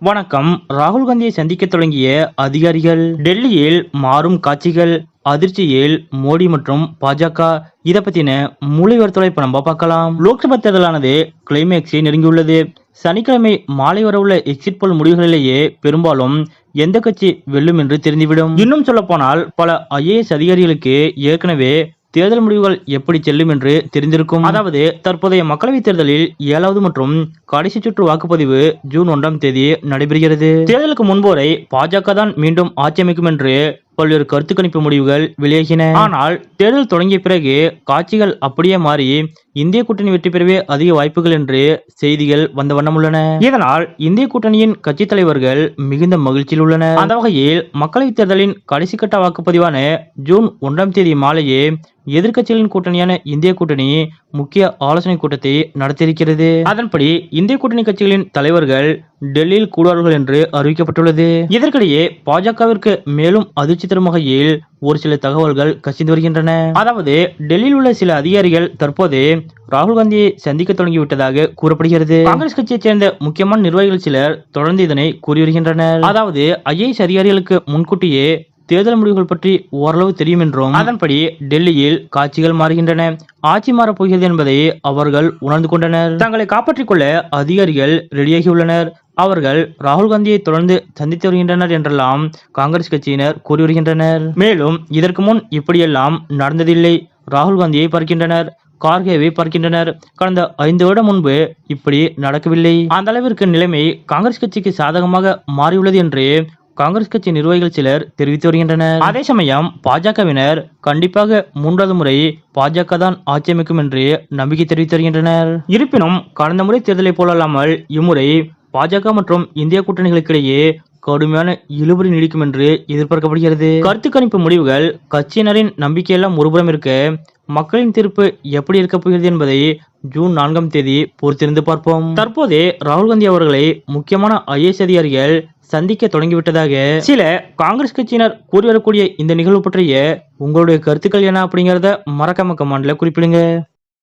வணக்கம். ராகுல் காந்தியை சந்திக்க தொடங்கிய அதிகாரிகள் டெல்லியில் மாறும் காட்சிகள் அதிர்ச்சியில் மோடி மற்றும் பாஜக. இதை பத்தின மூளைவர்த்தலை இப்ப நம்ம பார்க்கலாம். லோக்சபா தேர்தலானது கிளைமேக்ஸை நெருங்கியுள்ளது. சனிக்கிழமை மாலை வரவுள்ள எக்ஸிட் போல் முடிவுகளிலேயே பெரும்பாலும் எந்த கட்சி வெல்லும் என்று தெரிந்துவிடும். இன்னும் சொல்ல போனால் பல ஐஏஎஸ் அதிகாரிகளுக்கு ஏற்கனவே தேர்தல் முடிவுகள் எப்படி செல்லும் என்று தெரிந்திருக்கும். அதாவது தற்போதைய மக்களவைத் தேர்தலில் ஏழாவது மற்றும் கடைசி சுற்று வாக்குப்பதிவு ஜூன் ஒன்றாம் தேதி நடைபெறுகிறது. தேர்தலுக்கு முன்போரை பாஜக தான் மீண்டும் ஆட்சி அமைக்கும் என்று பல்வேறு கருத்து கணிப்பு முடிவுகள் வெளியாகின. ஆனால் தேர்தல் தொடங்கிய பிறகு காட்சிகள் அப்படியே மாறி இந்திய கூட்டணி வெற்றி பெறவே அதிக வாய்ப்புகள் என்று செய்திகள் வந்த வண்ணம் உள்ளன. இதனால் இந்திய கூட்டணியின் கட்சி தலைவர்கள் மிகுந்த மகிழ்ச்சியில் உள்ளனர். அந்த வகையில் மக்களவைத் தேர்தலின் கடைசி கட்ட வாக்குப்பதிவான ஜூன் ஒன்றாம் தேதி மாலையே எதிர்க்கட்சிகளின் கூட்டணியான இந்திய கூட்டணி முக்கிய ஆலோசனை கூட்டத்தை நடத்தியிருக்கிறது. அதன்படி இந்திய கூட்டணி கட்சிகளின் தலைவர்கள் டெல்லியில் கூடுவார்கள் என்று அறிவிக்கப்பட்டுள்ளது. இதற்கிடையே பாஜகவிற்கு மேலும் அதிர்ச்சி தரும் வகையில் ஒரு சில தகவல்கள் கசிந்து வருகின்றன. அதாவது டெல்லியில் உள்ள சில அதிகாரிகள் தற்போது ராகுல் காந்தியை சந்திக்க தொடங்கிவிட்டதாக கூறப்படுகிறது. காங்கிரஸ் கட்சியைச் சேர்ந்த முக்கியமான நிர்வாகிகள் சிலர் தொடர்ந்து இதனை கூறி வருகின்றனர். அதாவது ஐஏஎஸ் அதிகாரிகளுக்கு முன்கூட்டியே தேர்தல் முடிவுகள் பற்றி ஓரளவு தெரியும் என்றும் அதன்படி டெல்லியில் காட்சிகள் மாறுகின்றன. ஆட்சி மாறப் போகிறது என்பதை அவர்கள் உணர்ந்து கொண்டனர். தங்களை காப்பாற்றிக் கொள்ள அதிகாரிகள் ரெடியாகியுள்ளனர். அவர்கள் ராகுல் காந்தியை தொடர்ந்து சந்தித்து வருகின்றனர் என்றெல்லாம் காங்கிரஸ் கட்சியினர் கூறி வருகின்றனர். மேலும் இதற்கு முன் இப்படியெல்லாம் நடந்ததில்லை. ராகுல் காந்தியை பார்க்கின்றனர் கார்கேவை பார்க்கின்றனர். கடந்த ஐந்து வருடம் முன்பு இப்படி நடக்கவில்லை. அந்த அளவிற்கு நிலைமை காங்கிரஸ் கட்சிக்கு சாதகமாக மாறியுள்ளது என்று காங்கிரஸ் கட்சி நிர்வாகிகள் சிலர் தெரிவித்து வருகின்றனர். அதே சமயம் பாஜகவினர் கண்டிப்பாக மூன்றாவது முறை பாஜக தான் ஆட்சி அமைக்கும் என்று நம்பிக்கை தெரிவித்து வருகின்றனர். இருப்பினும் கடந்த முறை தேர்தலை போலல்லாமல் இம்முறை பாஜக மற்றும் இந்திய கூட்டணிகளுக்கிடையே கடுமையான இழுபறி நீடிக்கும் என்று எதிர்பார்க்கப்படுகிறது. கருத்து கணிப்பு முடிவுகள் கட்சியினரின் நம்பிக்கையெல்லாம் ஒருபுறம் இருக்க மக்களின் தீர்ப்பு எப்படி இருக்கப் போகிறது என்பதை ஜூன் நான்காம் தேதி பொறுத்திருந்து பார்ப்போம். தற்போதே ராகுல் காந்தி அவர்களை முக்கியமான ஐஏஎஸ் அதிகாரிகள் சந்திக்க தொடங்கிவிட்டதாக. சில காங்கிரஸ் கட்சியினர் கூறி வரக்கூடிய இந்த நிகழ்வு பற்றிய உங்களுடைய கருத்துக்கள் என்ன அப்படிங்கறத மறக்காம கமெண்ட்ல குறிப்பிடுங்க.